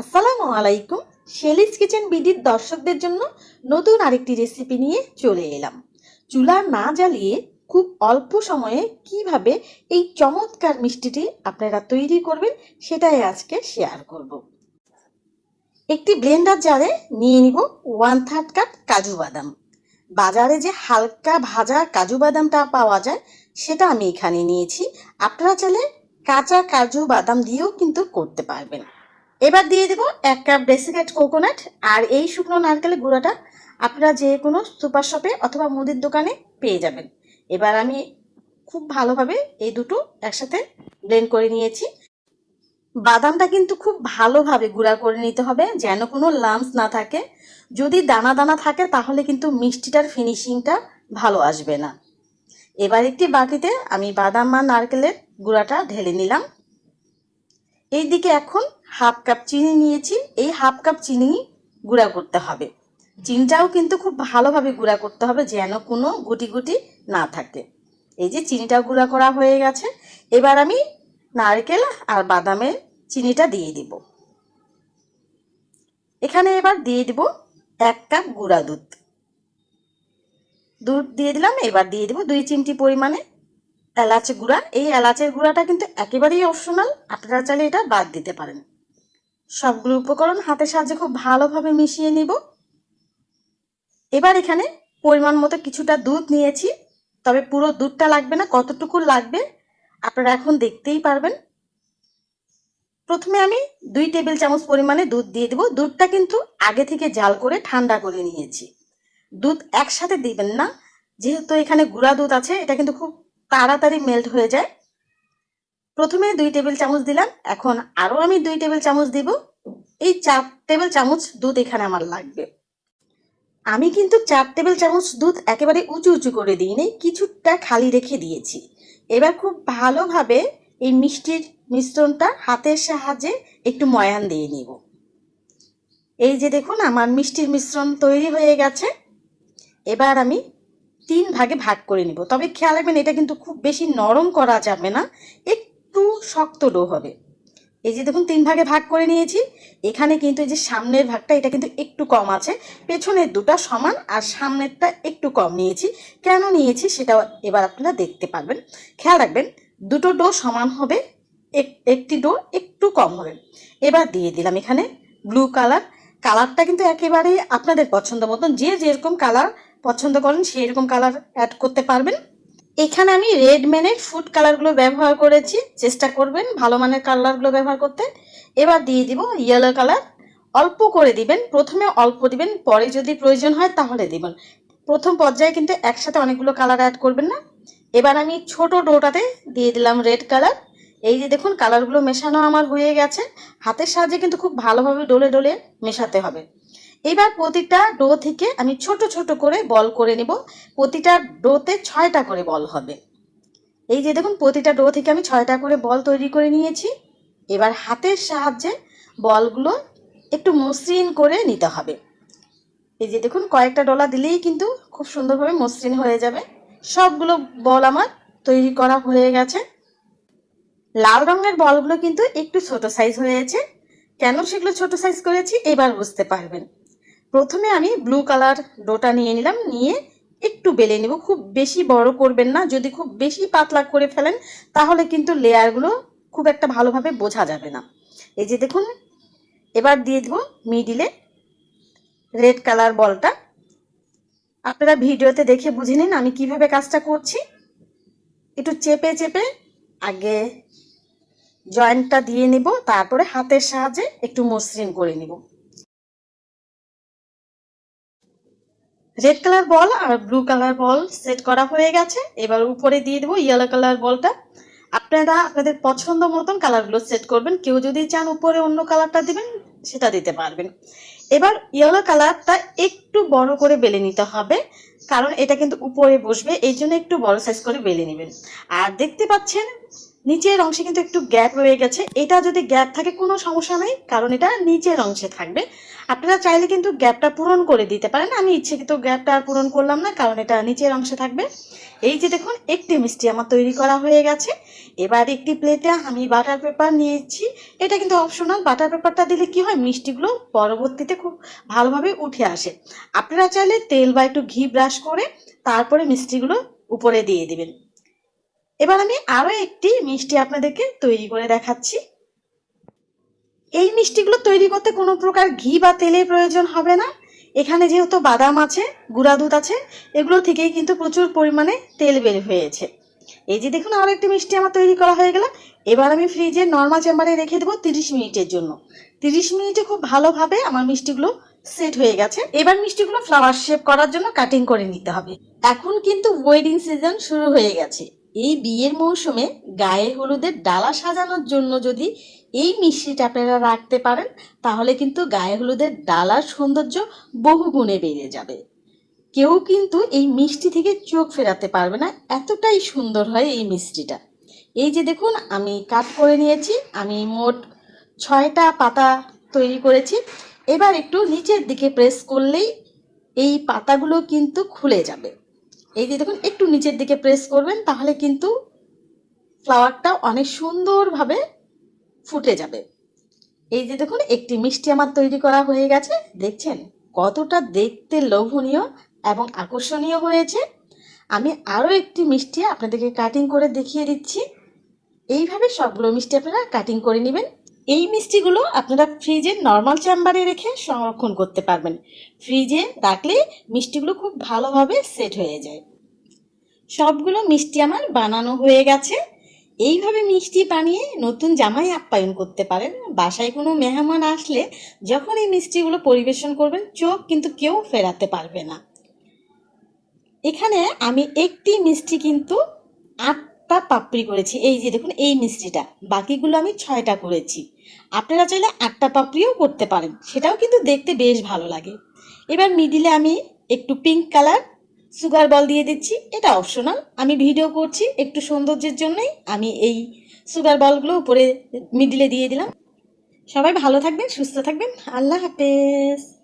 আসসালামু আলাইকুম। Shelley's kitchen বিডির দর্শকদের জন্য নতুন আরেকটি রেসিপি নিয়ে চলে এলাম। চুলা না জ্বালিয়ে খুব অল্প সময়ে কীভাবে এই চমৎকার মিষ্টিটি আপনারা তৈরি করবেন সেটাই আজকে শেয়ার করব। একটি ব্লেন্ডার জারে নিয়ে নিব ওয়ান থার্ড কাপ কাজু বাদাম। বাজারে যে হালকা ভাজা কাজু বাদামটা পাওয়া যায়, সেটা আমি এখানে নিয়েছি। আপনারা চাইলে কাঁচা কাজু বাদাম দিয়েও কিন্তু করতে পারবেন। এবার দিয়ে দেবো এক কাপ ডেসিকেট কোকোনাট, আর এই শুকনো নারকেলের গুঁড়োটা আপনারা যে কোনো সুপার শপে অথবা মুদির দোকানে পেয়ে যাবেন। এবার আমি খুব ভালোভাবে এই দুটো একসাথে ব্লেন্ড করে নিয়েছি। বাদামটা কিন্তু খুব ভালোভাবে গুঁড়া করে নিতে হবে, যেন কোনো লাম্পস না থাকে। যদি দানা দানা থাকে, তাহলে কিন্তু মিষ্টিটার ফিনিশিংটা ভালো আসবে না। এবার একটি বাটিতে আমি বাদাম আর নারকেলের গুঁড়াটা ঢেলে নিলাম। এইদিকে এখন হাফ কাপ চিনি নিয়েছি। এই হাফ কাপ চিনি গুঁড়া করতে হবে। চিনিটাও কিন্তু খুব ভালোভাবে গুঁড়া করতে হবে যেন কোনো গুটি গুটি না থাকে। এই যে চিনিটাও গুঁড়া করা হয়ে গেছে। এবার আমি নারকেল আর বাদামের চিনিটা দিয়ে দিব। এখানে এবার দিয়ে দিব এক কাপ গুঁড়া দুধ। দুধ দিয়ে দিলাম, এবার দিয়ে দিব দুই চিমটি পরিমাণে এলাচ গুঁড়া। এই এলাচের গুঁড়াটা কিন্তু একেবারেই অপশনাল আপনারা চাইলে এটা বাদ দিতে পারেন। সবগুলো উপকরণ হাতের সাহায্যে খুব ভালোভাবে মিশিয়ে নিব। এবার এখানে পরিমাণ মতো কিছুটা দুধ নিয়েছি, তবে পুরো দুধটা লাগবে না, কতটুকু লাগবে আপনারা এখন দেখতেই পারবেন। প্রথমে আমি দুই টেবিল চামচ পরিমাণে দুধ দিয়ে দেবো। দুধটা কিন্তু আগে থেকে জাল করে ঠান্ডা করে নিয়েছি। দুধ একসাথে দিবেন না, যেহেতু এখানে গুঁড়া দুধ আছে, এটা কিন্তু খুব তাড়াতাড়ি মেল্ট হয়ে যায়। প্রথমে দুই টেবিল চামচ দিলাম। এখন আরও আমি দুই টেবিল চামচ দিব। এই চার টেবিল চামচ দুধ এখানে আমার লাগবে। আমি কিন্তু চার টেবিল চামচ দুধ একেবারে উঁচু উঁচু করে দিইনি, কিছুটা খালি রেখে দিয়েছি। এবার খুব ভালোভাবে এই মিষ্টির মিশ্রণটা হাতের সাহায্যে একটু ময়ান দিয়ে নিব। এই যে দেখুন, আমার মিষ্টির মিশ্রণ তৈরি হয়ে গেছে। এবার আমি তিন ভাগে ভাগ করে নিব। তবে খেয়াল রাখবেন, এটা কিন্তু খুব বেশি নরম করা যাবে না। একটু শক্ত ডো হবে। এই যে দেখুন, তিন ভাগে ভাগ করে নিয়েছি। এখানে কিন্তু এই যে সামনের ভাগটা, এটা কিন্তু একটু কম আছে। পেছনের দুটা সমান আর সামনেরটা একটু কম নিয়েছি। কেন নিয়েছি সেটা এবার আপনারা দেখতে পারবেন। খেয়াল রাখবেন, দুটো ডো সমান হবে একটি ডো একটু কম হবে। এবার দিয়ে দিলাম এখানে ব্লু কালার। কালারটা কিন্তু একেবারে আপনাদের পছন্দ মতন। যে যেরকম কালার পছন্দ করেন সেই রকম কালার অ্যাড করতে পারবেন। এখানে আমি রেড ম্যানের ফুড কালারগুলো ব্যবহার করেছি। চেষ্টা করবেন ভালো মানের কালারগুলো ব্যবহার করতে। এবার দিয়ে দিব ইয়েলো কালার অল্প করে দিবেন। প্রথমে অল্প দিবেন, পরে যদি প্রয়োজন হয় তাহলে দিবেন। প্রথম পর্যায়ে কিন্তু একসাথে অনেকগুলো কালার অ্যাড করবেন না। এবার আমি ছোট ডোটাতে দিয়ে দিলাম রেড কালার এই যে দেখুন কালারগুলো মেশানো আমার হয়ে গেছে। হাতের সাহায্যে কিন্তু খুব ভালোভাবে ডলে ডলে মেশাতে হবে। এবার প্রতিটা ডো থেকে আমি ছোট ছোট করে বল করে নেব। প্রতিটা ডোতে ছয়টা করে বল হবে। এই যে দেখুন, প্রতিটা ডো থেকে আমি ছয়টা করে বল তৈরি করে নিয়েছি। এবার হাতের সাহায্যে বলগুলো একটু মসৃণ করে নিতে হবে। এই যে দেখুন, কয়েকটা ডলা দিলেই কিন্তু খুব সুন্দরভাবে মসৃণ হয়ে যাবে। সবগুলো বল আমার তৈরি করা হয়ে গেছে। লাল রঙের বলগুলো কিন্তু একটু ছোট সাইজ হয়েছে। কেন সেগুলো ছোট সাইজ করেছি? এবার বুঝতে পারবেন। প্রথমে আমি ব্লু কালার ডোটা নিয়ে নিলাম, নিয়ে একটু বেলে নেব। খুব বেশি বড় করবেন না, যদি খুব বেশি পাতলা করে ফেলেন, তাহলে কিন্তু লেয়ারগুলো খুব একটা ভালোভাবে বোঝা যাবে না। এই যে দেখুন, এবার দিয়ে দেবো মিডিলে রেড কালার বলটা। আপনারা ভিডিওতে দেখে বুঝে নিন আমি কীভাবে কাজটা করছি। একটু চেপে চেপে আগে জয়েন্টটা দিয়ে নিব, তারপরে হাতের সাহায্যে একটু মসৃণ করে নিব। রেড কালার বল আর ব্লু কালার বল সেট করা হয়ে গেছে। এবার উপরে দিয়ে দেবো ইয়েলো কালার বলটা আপনারা আপনাদের পছন্দ মতন কালারগুলো সেট করবেন। কেউ যদি চান উপরে অন্য কালারটা দিবেন, সেটা দিতে পারবেন। এবার ইয়েলো কালারটা একটু বড় করে বেলে নিতে হবে, কারণ এটা কিন্তু উপরে বসবে, এই জন্য একটু বড় সাইজ করে বেলে নেবেন। আর দেখতে পাচ্ছেন, নিচের অংশে কিন্তু একটু গ্যাপ রয়ে গেছে। এটা যদি গ্যাপ থাকে, কোনো সমস্যা নেই, কারণ এটা নিচের অংশে থাকবে। আপনারা চাইলে কিন্তু গ্যাপটা পূরণ করে দিতে পারেন। আমি ইচ্ছেকৃত গ্যাপটা আর পূরণ করলাম না, কারণ এটা নিচের অংশে থাকবে। এই যে দেখুন, একটি মিষ্টি আমার তৈরি করা হয়ে গেছে। এবার একটি প্লেটে আমি বাটার পেপার নিয়েছি। এটা কিন্তু অপশনাল বাটার পেপারটা দিলে কি হয়, মিষ্টিগুলো পরবর্তীতে খুব ভালোভাবে উঠে আসে। আপনারা চাইলে তেল বা একটু ঘি ব্রাশ করে তারপরে মিষ্টিগুলো উপরে দিয়ে দিবেন। এবার আমি আরও একটি মিষ্টি আপনাদেরকে তৈরি করে দেখাচ্ছি। এই মিষ্টিগুলো তৈরি করতে কোনো প্রকার ঘি বা তেলের প্রয়োজন হবে না। এখানে যেহেতু বাদাম আছে, গুঁড়া দুধ আছে, এগুলো থেকেই কিন্তু প্রচুর পরিমাণে তেল বের হয়েছে। এই যে দেখুন আরও একটি মিষ্টি আমার তৈরি করা হয়ে গেল। এবার আমি ফ্রিজে নর্মাল চেম্বারে রেখে দেবো তিরিশ মিনিটের জন্য। তিরিশ মিনিটে খুব ভালোভাবে আমার মিষ্টিগুলো সেট হয়ে গেছে। এবার মিষ্টিগুলো ফ্লাওয়ার শেপ করার জন্য কাটিং করে নিতে হবে। এখন কিন্তু ওয়েডিং সিজন শুরু হয়ে গেছে। এই বিয়ের মৌসুমে গায়ে হলুদের ডালা সাজানোর জন্য যদি এই মিষ্টিটা আপনারা রাখতে পারেন, তাহলে কিন্তু গায়ে হলুদের ডালার সৌন্দর্য বহু গুণে বেড়ে যাবে। কেউ কিন্তু এই মিষ্টি থেকে চোখ ফেরাতে পারবে না, এতটাই সুন্দর হয় এই মিষ্টিটা। এই যে দেখুন, আমি কাট করে নিয়েছি, আমি মোট ছয়টা পাতা তৈরি করেছি। এবার একটু নিচের দিকে প্রেস করলেই এই পাতাগুলো কিন্তু খুলে যাবে। এই যে দেখুন, একটু নিচের দিকে প্রেস করবেন, তাহলে কিন্তু ফ্লাওয়ারটা অনেক সুন্দরভাবে ফুটে যাবে। এই যে দেখুন, একটি মিষ্টি আমার তৈরি করা হয়ে গেছে। দেখছেন? কতটা দেখতে লোভনীয় এবং আকর্ষণীয় হয়েছে। আমি আরও একটি মিষ্টি আপনাদেরকে কাটিং করে দেখিয়ে দিচ্ছি। এইভাবে সবগুলো মিষ্টি আপনারা কাটিং করে নেবেন। এই মিষ্টিগুলো আপনারা ফ্রিজে নর্মাল চেম্বারে রেখে সংরক্ষণ করতে পারবেন। ফ্রিজে রাখলে মিষ্টিগুলো খুব ভালোভাবে সেট হয়ে যায়। সবগুলো মিষ্টি আমার বানানো হয়ে গেছে। এইভাবে মিষ্টি বানিয়ে নতুন জামাই আপ্যায়ন করতে পারেন। বাসায় কোনো মেহমান আসলে যখন এই মিষ্টিগুলো পরিবেশন করবেন, চোখ কিন্তু কেউ ফেরাতে পারবে না। এখানে আমি একটি মিষ্টি কিন্তু আটটা পাপড়ি করেছি। এই যে দেখুন, এই মিষ্টিটা। বাকিগুলো আমি ছয়টা করেছি। আপনারা চাইলে আটটা পাপড়িও করতে পারেন। সেটাও কিন্তু দেখতে বেশ ভালো লাগে। এবার মিডিলে আমি একটু পিঙ্ক কালার সুগার বল দিয়ে দিচ্ছি। এটা অপশনাল আমি ভিডিও করছি একটু সৌন্দর্যের জন্যই। আমি এই সুগার বলগুলো উপরে মিডিলে দিয়ে দিলাম। সবাই ভালো থাকবেন, সুস্থ থাকবেন। আল্লাহ হাফেজ।